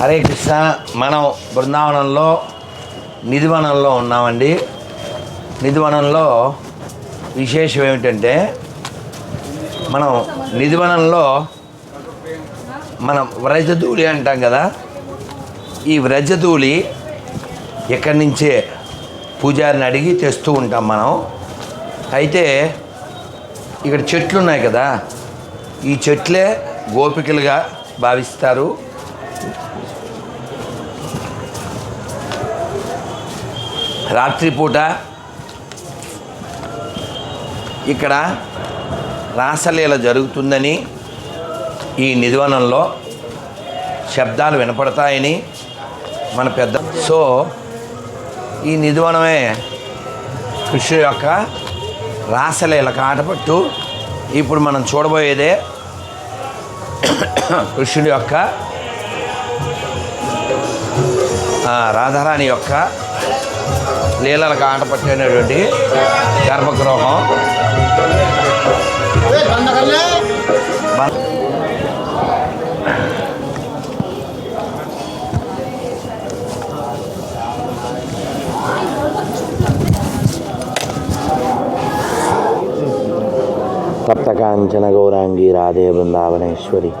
హరే కృష్ణ మనం బృందావనంలో నిధివనంలో ఉన్నామండి. నిధివనంలో విశేషం ఏమిటంటే మనం నిధివనంలో మనం వ్రజధూళి అంటాం కదా. ఈ వ్రజధూళి ఇక్కడి నుంచే పూజారిని అడిగి తెస్తూ ఉంటాం మనం. అయితే ఇక్కడ చెట్లు ఉన్నాయి కదా. ఈ చెట్లే గోపికలుగా భావిస్తారు. రాత్రిపూట ఇక్కడ రాసలీల జరుగుతుందని ఈ నిధువనంలో శబ్దాలు వినపడతాయని మన పెద్ద సో ఈ నిధ్వనమే కృష్ణు యొక్క రాసలీల కాటపట్టు. ఇప్పుడు మనం చూడబోయేదే కృష్ణుడి యొక్క రాధారాణి యొక్క లీలలకు ఆట పట్టినటువంటి గర్భగృహం కాంచన గౌరాంగి రాధే బృందావనేశ్వరి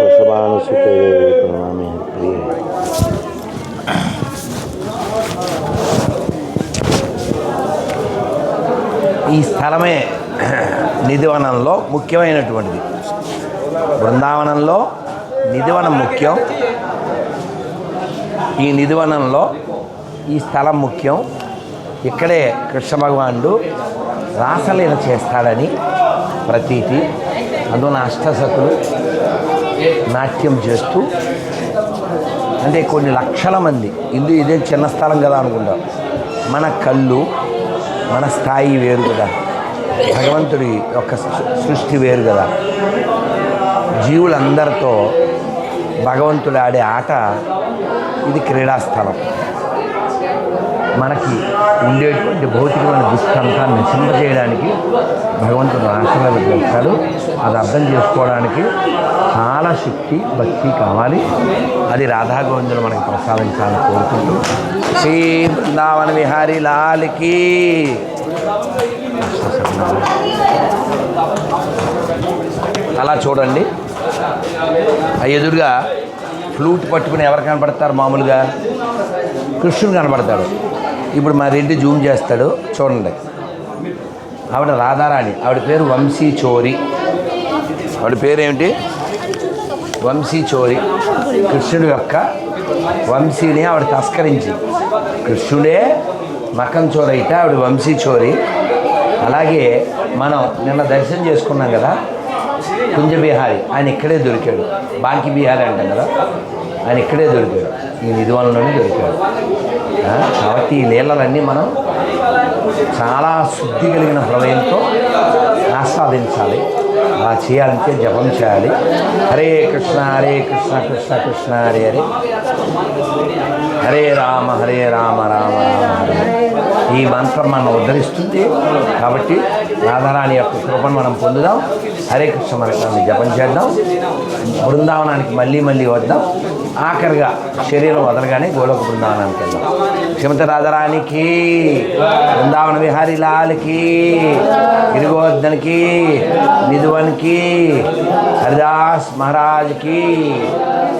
వృషభానుసుతే ప్రణామి ప్రియ ఈ స్థలమే నిధివనంలో ముఖ్యమైనటువంటిది. బృందావనంలో నిధివనం ముఖ్యం. ఈ నిధివనంలో ఈ స్థలం ముఖ్యం. ఇక్కడే కృష్ణ భగవానుడు రాసలీల చేస్తాడని ప్రతీతి. అందున అష్టసకులు నాట్యం చేస్తూ అంటే కొన్ని లక్షల మంది. ఇందు ఇదే చిన్న స్థలం కదా అనుకుంటాం. మన కళ్ళు మన స్థాయి వేరు కదా. భగవంతుడి యొక్క సృష్టి వేరు కదా. జీవులందరితో భగవంతుడు ఆడే ఆట ఇది క్రీడాస్థలం. మనకి ఉండేటువంటి భౌతికమైన దుష్టంతా నశింపజేయడానికి భగవంతుడు ఆశీర్వాదం చేస్తాడు. అది అర్థం చేసుకోవడానికి చాలా శక్తి భక్తి కావాలి. అది రాధాగోవిందులు మనకి ప్రసాదించాలని కోరుకుంటూ. శ్రీ బృందావన విహారీ లాల్కి. అలా చూడండి. ఎదురుగా ఫ్లూట్ పట్టుకుని ఎవరు కనపడతారు మామూలుగా? కృష్ణుడు కనపడతాడు. ఇప్పుడు మా రెడ్డి జూమ్ చేస్తాడు చూడండి. ఆవిడ రాధారాణి ఆవిడ పేరు వంశీ చోరి. ఆవిడ పేరు ఏమిటి వంశీ చోరి. కృష్ణుడి యొక్క వంశీని ఆవిడ తస్కరించి. కృష్ణుడే మకం చోరైతే ఆవిడ వంశీ చోరి. అలాగే మనం నిన్న దర్శనం చేసుకున్నాం కదా కుంజబిహారి ఆయన ఇక్కడే దొరికాడు. బాంకి బిహారీ అంటాం కదా? ఆయన ఇక్కడే దొరికాడు. ఈ నిధువలలోనే దొరికాడు. కాబట్టి ఈ లీలలన్నీ మనం చాలా శుద్ధి కలిగిన హృదయంతో ఆస్వాదించాలి. అలా చేయాలంటే జపం చేయాలి. హరే కృష్ణ హరే కృష్ణ కృష్ణ కృష్ణ హరే హరే. హరే రామ హరే రామ రామ రామ ఈ మంత్రం మనం ఉద్ధరిస్తుంది. కాబట్టి రాధారాణి యొక్క కృపను మనం పొందుదాం. హరే కృష్ణ మంత్రాన్ని జపం చేద్దాం. బృందావనానికి మళ్ళీ మళ్ళీ వద్దాం. ఆఖరిగా శరీరం వదలగానే గోలోక బృందావనానికి వెళ్దాం. శ్రీమతి రాధారాణికి బృందావన విహారీ లాల్కి గిరిగోవర్ధన్కి నిధువన్కి హరిదాస్ మహారాజ్కి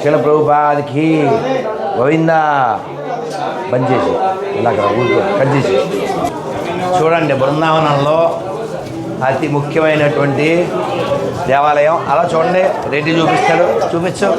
శిల ప్రభుపాద్కి గోవిందా బంద్ చేసి ఇలా అక్కడ కట్ చేసి చూడండి బృందావనంలో అతి ముఖ్యమైనటువంటి దేవాలయం. అలా చూడండి రెడ్డి చూపిస్తాడు. చూపించు.